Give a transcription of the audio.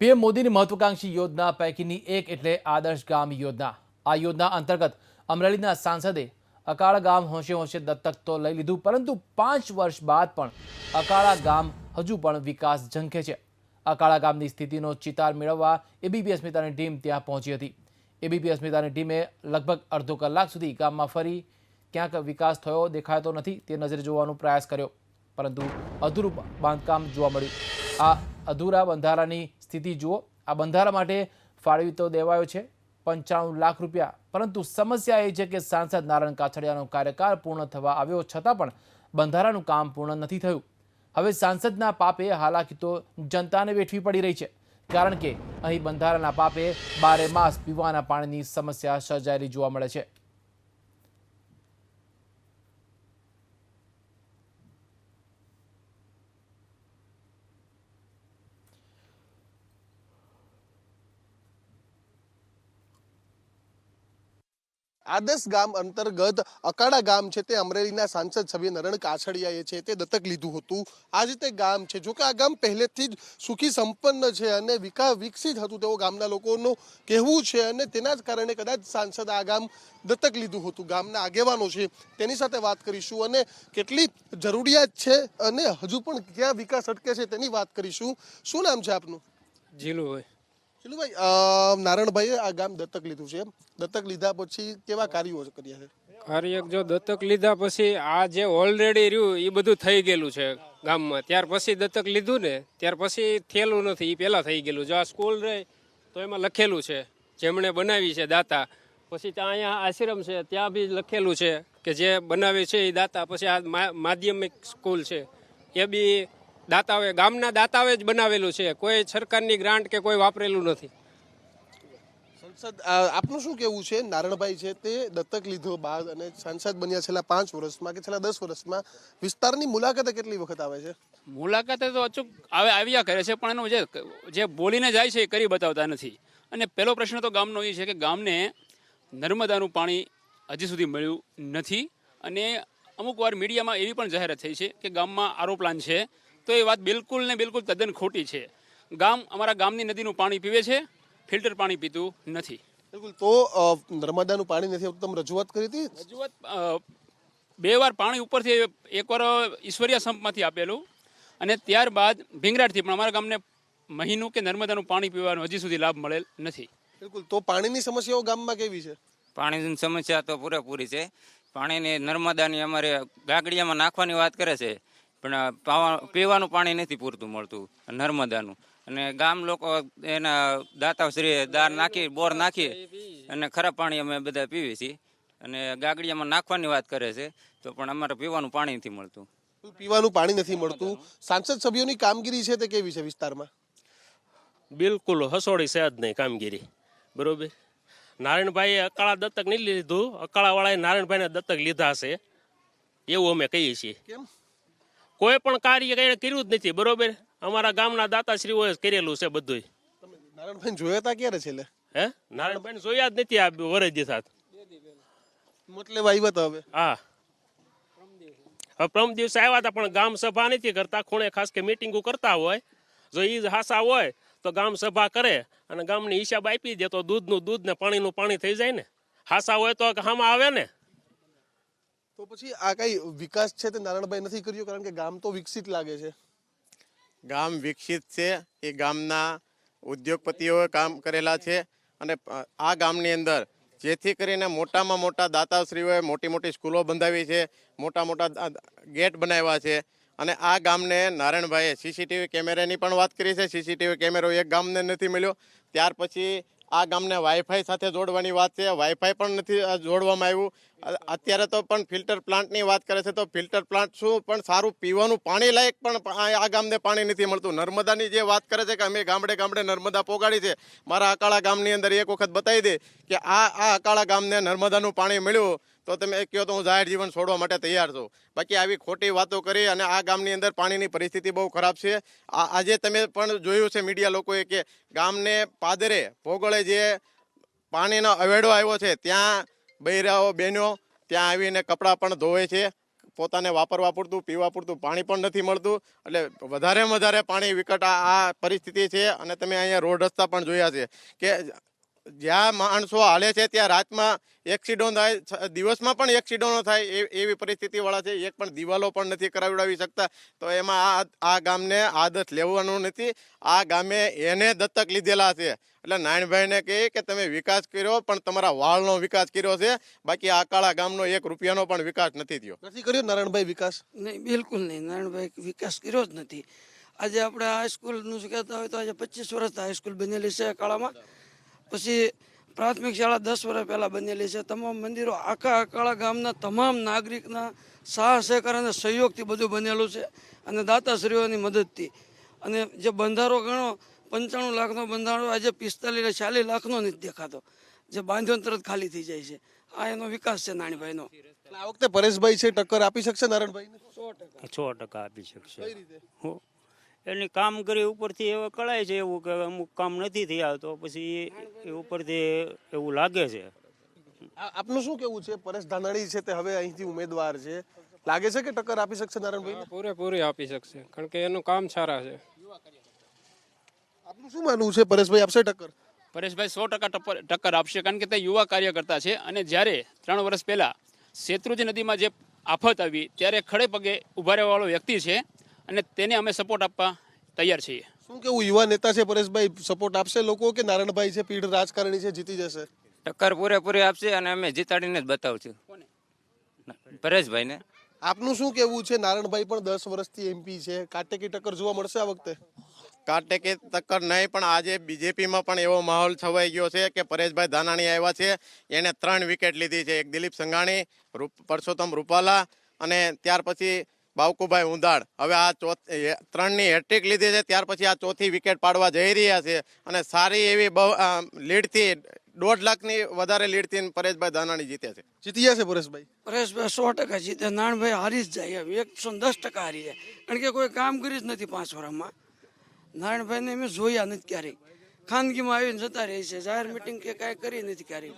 PM મોદીની મહત્વાકાંક્ષી યોજના પૈકીની એક એટલે આદર્શ ગામ યોજના. આ યોજના અંતર્ગત અમરેલીના સાંસદે અકાળા ગામ હોંશે હોંશે દત્તક તો લઈ લીધું, પરંતુ પાંચ વર્ષ બાદ પણ અકાળા ગામ હજુ પણ વિકાસ ઝંખે છે. અકાળા ગામની સ્થિતિનો ચિતાર મેળવવા એબીપી અસ્મિતાની ટીમ ત્યાં પહોંચી હતી. એબીપી અસ્મિતાની ટીમે લગભગ અડધો કલાક સુધી ગામમાં ફરી ક્યાંક વિકાસ થયો દેખાતો નથી, તે નજરે જોવાનો પ્રયાસ કર્યો, પરંતુ અધૂરું બાંધકામ જોવા મળ્યું. આ અધૂરા બંધારાની સ્થિતિ જુઓ. આ બંધારા માટે ફાળવી તો દેવાયો છે પંચાણું લાખ રૂપિયા. પરંતુ સમસ્યા એ છે કે સાંસદ નારાયણ કાછડિયાનો કાર્યકાળ પૂર્ણ થવા આવ્યો છતાં પણ બંધારાનું કામ પૂર્ણ નથી થયું. હવે સાંસદના પાપે હાલાકી તો જનતાને વેઠવી પડી રહી છે. કારણ કે અહીં બંધારાના પાપે બારે માસ પીવાના પાણીની સમસ્યા સર્જાયેલી જોવા મળે છે. આદર્શ ગામ અંતર્ગત અકાડા ગામ છે તે અમરેલીના સાંસદ સભ્ય નરણ કાછડિયાએ છે તે દત્તક લીધું હતું. આ જ તે ગામ છે. જોકે આ ગામ પહેલેથી જ સુખી સંપન્ન છે અને વિકાસ વિકસિત હતું તેવું ગામના લોકોનું કહેવું છે અને તેના જ કારણે કદાચ સાંસદ આ ગામ દત્તક લીધું હતું. ગામના આગેવાનો છે તેની સાથે વાત કરીશું અને કેટલી જરૂરિયાત છે અને હજુ પણ ક્યાં વિકાસ અટકે છે તેની વાત કરીશું. શું નામ છે આપનું? જીલુભાઈ. જીલુભાઈ નારણભાઈએ આ ગામ દત્તક લીધું છે દત્તક લીધા પછી કેવા કાર્યો કર્યા છે? કાર્ય જો દત્તક લીધા પછી આ જે ઓલરેડી રહ્યું એ બધું થઈ ગયેલું છે ગામમાં. ત્યાર પછી દત્તક લીધું ને, ત્યાર પછી થયેલું નથી એ પહેલાં થઈ ગયેલું. જો આ સ્કૂલ રહે, તો એમાં લખેલું છે, જેમણે બનાવી છે દાતા. પછી ત્યાં અહીંયા આશ્રમ છે, ત્યાં બી લખેલું છે કે જે બનાવે છે એ દાતા. પછી આ માધ્યમિક સ્કૂલ છે. એ બી દાતાઓએ ગામના દાતાઓએ જ બનાવેલું છે. કોઈ સરકારની ગ્રાન્ટ કે કોઈ વાપરેલું નથી. સંસદ આપનું શું કેવું છે? નારણભાઈ છે તે દત્તક લીધો બાદ અને સાંસદ બન્યા છેલ્લા પાંચ વર્ષમાં કે છેલ્લા દસ વર્ષમાં વિસ્તારની મુલાકાતે કેટલી વખત આવે છે? મુલાકાતે તો અચૂક આવે, આવ્યા કરે છે, પણ એનું જે જે બોલીને જાય છે એ કરી બતાવતા નથી. અને પહેલો પ્રશ્ન તો ગામનો એ છે કે ગામને નર્મદાનું પાણી હજી સુધી મળ્યું નથી. અને અમુક વાર મીડિયામાં એવી પણ જાહેરાત થઈ છે કે ગામમાં આરો પ્લાન છે. તો એ વાત બિલકુલ ને બિલકુલ તદ્દન ખોટી છે. ગામ અમારા ગામની નદીનું પાણી પીવે છે. ફિલ્ટર પાણી પીતું નથી. બિલકુલ. તો નર્મદાનું પાણી નથી આવતું. તમે રજૂઆત કરી હતી? રજૂઆત બે વાર પાણી ઉપરથી એકવાર ઈશ્વરિયા સંપમાંથી આપેલું. અને ત્યારબાદ ભીંગરાટથી પણ અમારા ગામને મહિનું કે નર્મદાનું પાણી પીવાનો હજી સુધી લાભ મળેલ નથી. બિલકુલ. તો પાણીની સમસ્યાઓ ગામમાં કેવી છે? પાણીની સમસ્યા તો પૂરેપૂરી છે. પાણીની નર્મદાની અમારે ગાગડિયામાં નાખવાની વાત કરે છે. પણ પાવા- પીવાનું પાણી નથી પૂરતું મળતું નર્મદાનું. અને ગામ લોકો એના દાતાશ્રી દાર નાખી બોર નાખી અને ખરાબ પાણી અમે બધા પીવી છીએ. અને ગાગડિયામાં નાખવાની વાત કરે છે તો પણ અમારે પીવાનું પાણી નથી મળતું. પીવાનું પાણી નથી મળતું? સાંસદ સભ્યોની કામગીરી છે તે કેવી છે વિસ્તારમાં? બિલકુલ હસોડી છે જ નહીં કામગીરી. બરોબર? નારાયણભાઈએ અકાળા દત્તક નહીં લીધું અકાળાવાળાએ નારાયણભાઈને દત્તક લીધા છે. એવું અમે કહીએ છીએ. કેમ? કોઈ પણ કાર્ય કર્યું જ નથી બરોબર? અમારા ગામના દાતાશ્રીઓએ કરેલું છે બધું નારાયણભાઈ જોયા હતા ક્યારે છેલ્લે? હે? નારાયણભાઈને જોયા જ નથી આ વરજી સાથ મતલબ આવ્યા હતા હવે. હા. હવે પ્રમ દિવસે આવ્યા હતા પણ ગામ સભા નથી કરતા. ખૂણે ખાસ કે મિટિંગો કરતા હોય. જો એ હાસા હોય તો ગામ સભા કરે અને ગામની હિસાબ આપી દે તો દૂધનું દૂધ ને પાણીનું પાણી થઈ જાય ને. હાસા હોય તો હામાં આવે ને. તો પછી આ કઈ વિકાસ છે તે નારાયણભાઈ નથી કર્યો? કારણ કે ગામ તો વિકસિત લાગે છે. ગામ વિકસિત છે. એ ગામના ઉદ્યોગપતિઓએ કામ કરેલા છે અને આ ગામની અંદર જેથી કરીને મોટામાં મોટા દાતાશ્રીઓએ મોટી મોટી સ્કૂલો બંધાવી છે, મોટા મોટા ગેટ બનાવ્યા છે અને આ ગામને નારાયણભાઈએ સીસીટીવી કેમેરાની પણ વાત કરી છે. સીસીટીવી કેમેરો એક ગામને નથી મળ્યો. ત્યાર પછી આ ગામને વાઈફાઈ સાથે જોડવાની વાત છે. વાઈફાઈ પણ નથી જોડવામાં આવ્યું. અત્યારે તો પણ ફિલ્ટર પ્લાન્ટની વાત કરે છે તો ફિલ્ટર પ્લાન્ટ શું? પણ સારું પીવાનું પાણી લાયક પણ આ ગામને પાણી નથી મળતું. નર્મદાની જે વાત કરે છે કે અમે ગામડે ગામડે નર્મદા પોગાડી છે, મારા અકાળા ગામની અંદર એક વખત બતાવી દે કે આ આ અકાળા ગામને નર્મદાનું પાણી મળ્યું. તો તમે કહો તો હું જાહેર જીવન છોડવા માટે તૈયાર છું. બાકી આવી ખોટી વાતો કરી અને આ ગામની અંદર પાણીની પરિસ્થિતિ બહુ ખરાબ છે. આજે તમે પણ જોયું છે મીડિયા લોકોએ કે ગામને પાદરે ભોગળે જે પાણીનો અવેડો આવ્યો છે, ત્યાં બૈરાઓ બહેનો ત્યાં આવીને કપડાં પણ ધોવે છે. પોતાને વાપરવા પૂરતું, પીવા પૂરતું પાણી પણ નથી મળતું. એટલે વધારે વધારે પાણી વિકટ આ પરિસ્થિતિ છે અને તમે અહીંયા રોડ રસ્તા પણ જોયા છે કે જ્યાં માણસો હાલે છે ત્યાં રાતમાં એક્સિડન્ટ થાય દિવસમાં પણ એક્સિડન્ટો થાય એ- એવી પરિસ્થિતિવાળા છે એક પણ દિવાલો પણ નથી કરાવડાવી શકતા. તો એમાં આ આ ગામને આદત લેવાનું નથી. આ ગામે એને દત્તક લીધેલા છે. એટલે નારાયણભાઈને કહે કે તમે વિકાસ કર્યો પણ તમારા વાળનો વિકાસ કર્યો છે. બાકી આ કાળા ગામનો એક રૂપિયાનો પણ વિકાસ નથી થયો. નથી કર્યો નારાયણભાઈ વિકાસ? નહીં બિલકુલ નહીં. નારાયણભાઈ વિકાસ કર્યો જ નથી. આજે આપણે હાઈસ્કૂલનું શું કહેતા હોય તો આજે પચીસ વર્ષ હાઈસ્કૂલ બનેલી છે અકાળામાં પછી પ્રાથમિક શાળા દસ વર્ષ પહેલાં બનેલી છે. તમામ મંદિરો આખા અકાળા ગામના તમામ નાગરિકના સાહસહકાર અને સહયોગથી બધું બનેલું છે અને દાતાશ્રીઓની મદદથી. અને જે બંધારો ગણો પંચાણું લાખનો બંધારો આજે પિસ્તાલીસ ચાલીસ લાખનો નથી દેખાતો. જે બાંધ્યો તરત ખાલી થઈ જાય છે. આ એનો વિકાસ છે નાણીભાઈનો આ વખતે પરેશભાઈ છે ટક્કર આપી શકશે નારાયણભાઈ સો ટકા. આપી શકશે. હો. એની કામગીરી ઉપરથી એવું કળાય છે એવું કે અમુક કામ નથી થયા તો પછી એ ઉપરથી એવું લાગે છે. આ- આપનું શું કેવું છે? પરેશ ધાનાણી છે તે હવે અહીંથી ઉમેદવાર છે. લાગે છે કે ટક્કર આપી શકશે નારાયણભાઈ? પૂરેપૂરી આપી શકશે કારણ કે એનું કામ સારા છે. આપનું શું માનવું છે પરેશભાઈ? આપશે ટક્કર? પરેશભાઈ સો ટકા ટક્કર આપશે કારણ કે તે યુવા કાર્યકર્તા છે અને જ્યારે ત્રણ વર્ષ પહેલા શેત્રુંજી નદીમાં જે આફત આવી ત્યારે ખડે પગે ઊભા રહેવાવાળો વ્યક્તિ છે અને તેને અમે સપોર્ટ આપવા તૈયાર છીએ. શું કેવું યુવા નેતા છે પરેશભાઈ સપોર્ટ આપશે લોકો કે નારાયણભાઈ છે પીઢ રાજકારણી છે જીતી જશે? ટક્કર પૂરેપૂરી આપશે અને અમે જીતાડીને જ બતાવશું. પરેશભાઈને. આપનું શું કેવું છે? નારાયણભાઈ પણ દસ વર્ષથી એમપી છે. કાટેકી ટક્કર જોવા મળશે આ વખતે? કાટેકી ટક્કર નહીં પણ આજે બીજેપીમાં પણ એવો માહોલ છવાઈ ગયો છે કે પરેશભાઈ ધાનાણી આવ્યા છે. એને ત્રણ વિકેટ લીધી છે. એક દિલીપ સંઘાણી રૂપ- પરસોત્તમ રૂપાલા અને ત્યાર પછી બાવકુભાઈ ઉંદાડ હવે આ ચોથ એ ત્રણની હેટ્રિક લીધી છે ત્યાર પછી આ ચોથી વિકેટ પાડવા જઈ રહ્યા છે. અને સારી એવી બહુ લીડથી દોઢ લાખની વધારે લીડથી પરેશભાઈ ધાનાણી જીતે છે. જીતી જશે પરેશભાઈ? પરેશભાઈ સો ટકા જીતે નાણભાઈ હારી જ જાય એકસો દસ ટકા હારી જાય. કારણ કે કોઈ કામ કરી જ નથી પાંચ વર્ષમાં. નારાયણભાઈને મેં જોયા નથી ક્યારેય. ખાનગીમાં આવીને જતા રહે છે. જાહેર મિટિંગ કે કાંઈ કરી નથી ક્યારેય.